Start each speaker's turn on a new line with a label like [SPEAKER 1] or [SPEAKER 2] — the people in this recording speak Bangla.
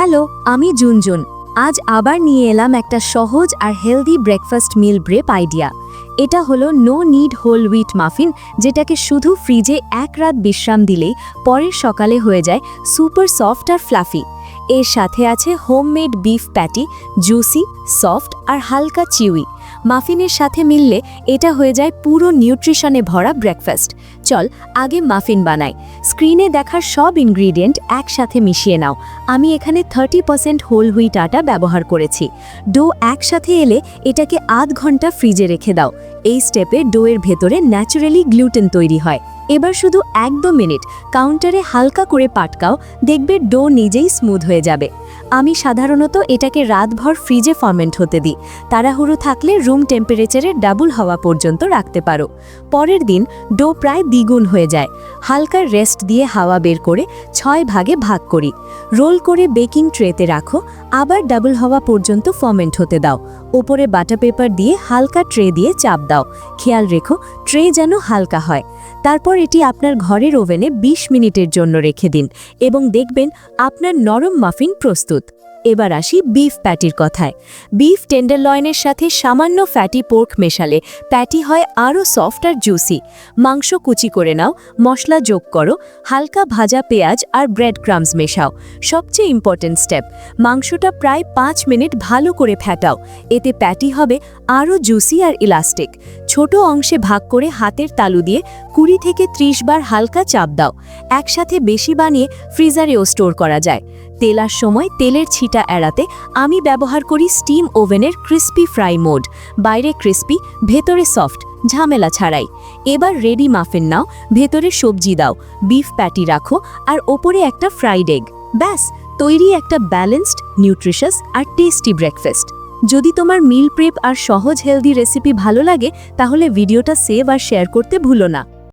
[SPEAKER 1] হ্যালো, আমি জুনজুন। আজ আবার নিয়ে এলাম একটা সহজ আর healthy breakfast meal prep idea. এটা হলো no need whole wheat muffin, যেটাকে শুধু ফ্রিজে এক রাত বিশ্রাম দিলেই পরের সকালে হয়ে যায় সুপার সফট আর ফ্লাফি। এর সাথে আছে homemade beef patty, juicy, soft আর হালকা চিউই। মাফিনের সাথে মিললে এটা হয়ে যায় পুরো নিউট্রিশনে ভরা ব্রেকফাস্ট। চল, আগে মাফিন বানাই। স্ক্রিনে দেখার সব ইনগ্রিডিয়েন্ট একসাথে মিশিয়ে নাও। আমি এখানে থার্টি পার্সেন্ট হোল হুইট আটা ব্যবহার করেছি। ডো একসাথে এলে এটাকে আধ ঘণ্টা ফ্রিজে রেখে দাও। এই স্টেপে ডোয়ের ভেতরে ন্যাচারালি গ্লুটেন তৈরি হয়। এবার শুধু এক দু মিনিট, কাউন্টারে হালকা করে পাটকাও, দেখবে ডো নিজেই স্মুথ হয়ে যাবে। আমি সাধারণত এটাকে রাতভর ফ্রিজে ফরমেন্ট হতে দিই। তাড়াহুড়ো থাকলে রুম টেম্পারেচারে ডাবল হওয়া পর্যন্ত রাখতে পারো। পরের দিন ডো প্রায় দ্বিগুণ হয়ে যায়। হালকা রেস্ট দিয়ে হাওয়া বের করে ছয় ভাগে ভাগ করি। রোল করে বেকিং ট্রেতে রাখো, আবার ডাবল হওয়া পর্যন্ত ফমেন্ট হতে দাও। ওপরে বাটা পেপার দিয়ে হালকা ট্রে দিয়ে চাপ দাও। খেয়াল রেখো, ট্রে যেন হালকা হয়। তারপর এটি আপনার ঘরের ওভেনে ২০ মিনিটের জন্য রেখে দিন এবং দেখবেন আপনার নরম মাফিন প্রস্তুত। এবার আসি বিফ প্যাটির কথায়। বিফ টেন্ডার টেন্ডারলয়নের সাথে সামান্য ফ্যাটি পোর্ক মেশালে প্যাটি হয় আরও সফট আর জুসি মাংস কুচি করে নাও, মশলা যোগ করো, হালকা ভাজা পেঁয়াজ আর ব্রেড ক্রামস মেশাও। সবচেয়ে ইম্পর্ট্যান্ট স্টেপ মাংসটা প্রায় পাঁচ মিনিট ভালো করে ফ্যাটাও এতে প্যাটি হবে আরও জুসি আর ইলাস্টিক ছোট অংশে ভাগ করে হাতের তালু দিয়ে কুড়ি থেকে ত্রিশ বার হালকা চাপ দাও। একসাথে বেশি বানিয়ে ফ্রিজারেও স্টোর করা যায়। তেলার সময় তেলের ছিটা এড়াতে আমি ব্যবহার করি স্টিম ওভেনের ক্রিস্পি ফ্রাই মোড। বাইরে ক্রিস্পি, ভেতরে সফট, ঝামেলা ছাড়াই। এবার রেডি মাফিন নাও, ভেতরে সবজি দাও, বিফ প্যাটি রাখো আর ওপরে একটা ফ্রাইড এগ। ব্যাস, তৈরি একটা ব্যালেন্সড, নিউট্রিশাস আর টেস্টি ব্রেকফাস্ট। যদি তোমার মিল প্রেপ আর সহজ হেলদি রেসিপি ভালো লাগে, তাহলে ভিডিওটা সেভ আর শেয়ার করতে ভুলো না।